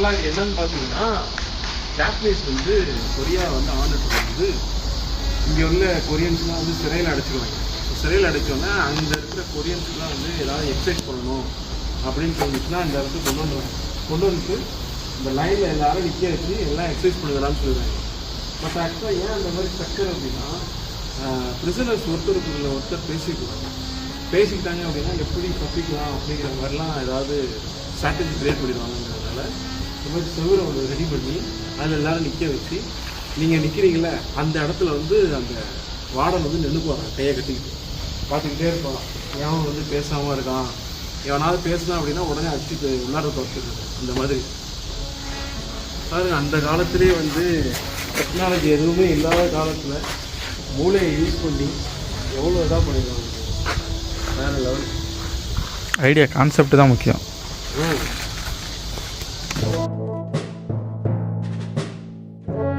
ஆக்சுவலாக என்னன்னு பார்த்தீங்கன்னா ஜாப்பனீஸ் வந்து கொரியா வந்து ஆண்டுட்டு வந்து இங்கே உள்ள கொரியன்ஸ்லாம் வந்து சிறையில் அடைச்சிடுவாங்க சிறையில் அடைச்சோன்னா அங்கே இருக்கிற கொரியன்ஸ்லாம் வந்து ஏதாவது எக்ஸசைஸ் பண்ணணும் அப்படின்னு தோணுச்சுன்னா அந்த இடத்துக்கு கொண்டு வந்துடுவாங்க கொண்டு வந்துட்டு இந்த லைனில் எல்லாரும் நிற்க வச்சு எல்லாம் எக்ஸசைஸ் பண்ணுங்களான்னு சொல்லுவாங்க பட் ஆக்சுவலாக ஏன் அந்த மாதிரி ஸ்ட்ரக்சர் அப்படின்னா ப்ரிசனர்ஸ் ஒருத்தருக்குள்ள ஒருத்தர் பேசிக்குவாங்க. பேசிக்கிட்டாங்க அப்படின்னா எப்படி தப்பிக்கலாம் அப்படிங்கிற மாதிரிலாம் ஏதாவது ஸ்ட்ராட்டஜி கிரியேட் பண்ணிடுவாங்கங்கிறதுனால இந்த மாதிரி செவரை ஒன்று ரெடி பண்ணி அதில் எல்லாரும் நிற்க வச்சு நீங்கள் நிற்கிறீங்கள அந்த இடத்துல வந்து அந்த வார்டன் வந்து நின்றுக்குவாங்க கையை கட்டிக்கிட்டு. பார்த்துக்கிட்டே இருப்பான். எவன் வந்து பேசாமல் இருக்கான்? எவனாவது பேசினா அப்படின்னா உடனே அடிச்சு உள்ளார துரத்துறது அந்த மாதிரி. பாருங்க அந்த காலத்திலே வந்து டெக்னாலஜி எதுவுமே இல்லாத காலத்தில் மூளையை யூஸ் பண்ணி எவ்வளோ இதாக பண்ணிடுவாங்க வேறு லெவல் ஐடியா கான்செப்ட் தான் முக்கியம். ம்.